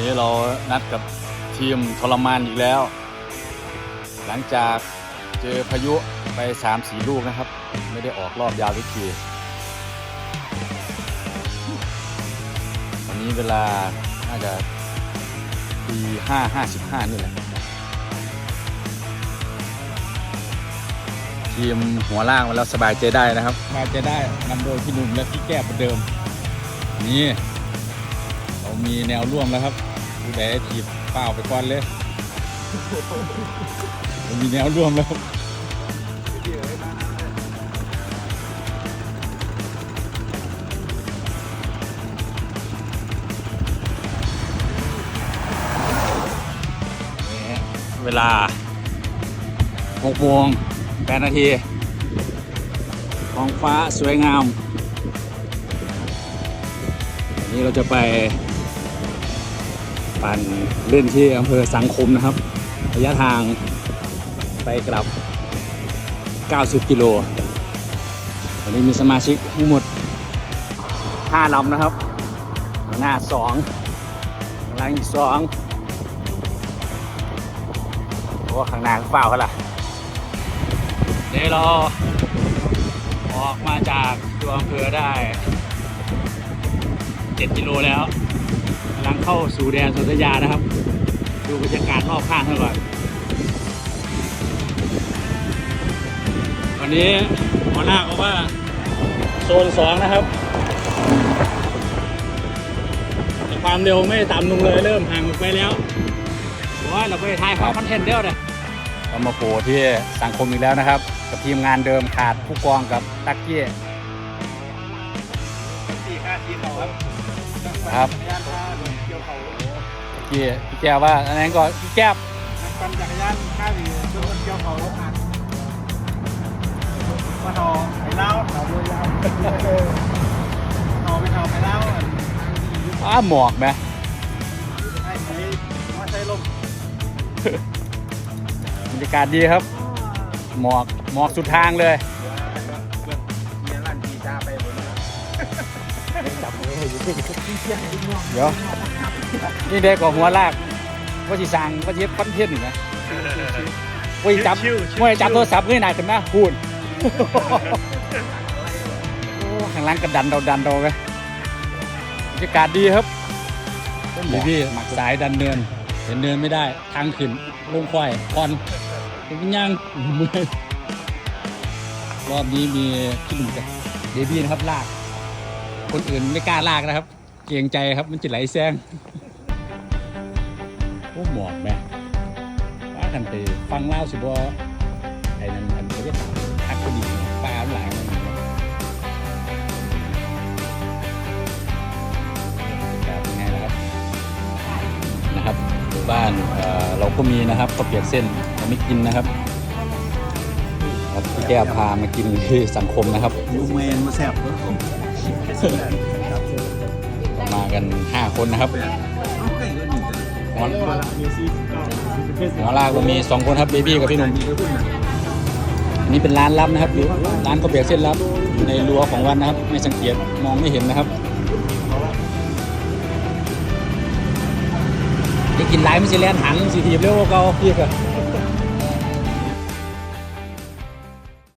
นี้เรานัดกับทีมทรมานอีกแล้ว หลังจากเจอพายุไป 3-4 ลูกนะครับ ไม่ได้ออกรอบยาวทุกทีวันนี้เวลาน่าจะตีห้าห้าสิบห้านี่แหละ ทีมหัวล่างมาแล้วสบายใจได้นะครับสบายใจได้นำโดยพี่หนุ่มและพี่แก้วเหมือนเดิม นี่เรา มีแนวร่วมแล้วครับผู้ใดทีบเปล่าไปก่อนเลยเรามีแนวร่วมแล้วครับนี่เวลา6โมง8นาทีท้องฟ้าสวยงามวันนี้เราจะไป ปั่นเล่นที่อำเภอสังคมนะครับ ระยะทางไปกลับ 90 กิโลวันนี้มีสมาชิกทั้งหมด 5ลำนะครับ หน้า2หลังอีก2เพราะว่าข้างหน้าเปล่าเขาล่ะเดี๋ยวเราออกมาจากตัวอำเภอได้ 7 กิโลแล้ว กำลังเข้าสู่แดนสนธยานะครับ ดูบรรยากาศรอบข้างเท่าก่อนวันนี้หัวหน้าเขาว่าโซนสองนะครับแต่ความเร็วไม่ต่ำลงเลยเริ่มห่างออกไปแล้วว่าเราไปถ่ายคอนเทนต์เดียวเลยเรามาโผล่ที่สังคมอีกแล้วนะครับ กับทีมงานเดิมขาดผู้กองกับตักเกี้ สี่าทีเขาครับครับ จักยานพาเกี่ยวเขาพี่พี่แก้วว่าอันนั้นก็พี่แก้วปั่นจักรยานข้าวีเพื่อนเกี่ยวเขารถผ่านมาทอไปเล่าเราด้วยยาวทอไปทอไปเล่าอันอ้าหมอกไหมไอ้ไอ้มาใช้ลมบรรยากาศดีครับ หมอกหมอกสุดทางเลย เดี๋ยวนี่เด็กกว่าหัวลากว่าสิสั่งว่าสิเฮ็ดคอนเทนต์นี่นะว่าสิจับว่าสิจับโทรศัพท์เงยหน้าขึ้นมาพูดโอ้ข้างหล่างกระดันเราดันเราไปบรรยากาศดีครับพี่พี่หมักสายดันเนิน เห็นเนินไม่ได้ ทางขึ้นลงควายคอนเป็นยังเมื่อยรอบนี้มีพี่หนุ่มกับเดบี้นะครับลาก คนอื่นไม่กล้าลากนะครับ เกรงใจครับมันจะไหลแซงโอ้หมอกแม่ป้ากันไปฟังเล่าสิบ่ไอ้นั่นมันเขาจะทักคนดีปลาหลายมันแบบยังไงนะครับนะครับบ้านเอ่อเราก็มีนะครับข้าวเปียกเส้นเราไม่กินนะครับครับพี่แก้วพามากินที่สังคมนะครับยูเมนมาแซ่บ มากัน 5 คนนะครับหัวหัวลากก็มี 2 คนครับเบบี้กับพี่หนุ่มอันนี้เป็นร้านลับนะครับอยู่ร้านข้าวเปียกเส้นลับอยู่ในรั้วของวัดนะครับ ไม่สังเกตมองไม่เห็นนะครับได้กินไลน์มันสิแลนหันสีทีบเร็วกว่าเก่าพี่ก็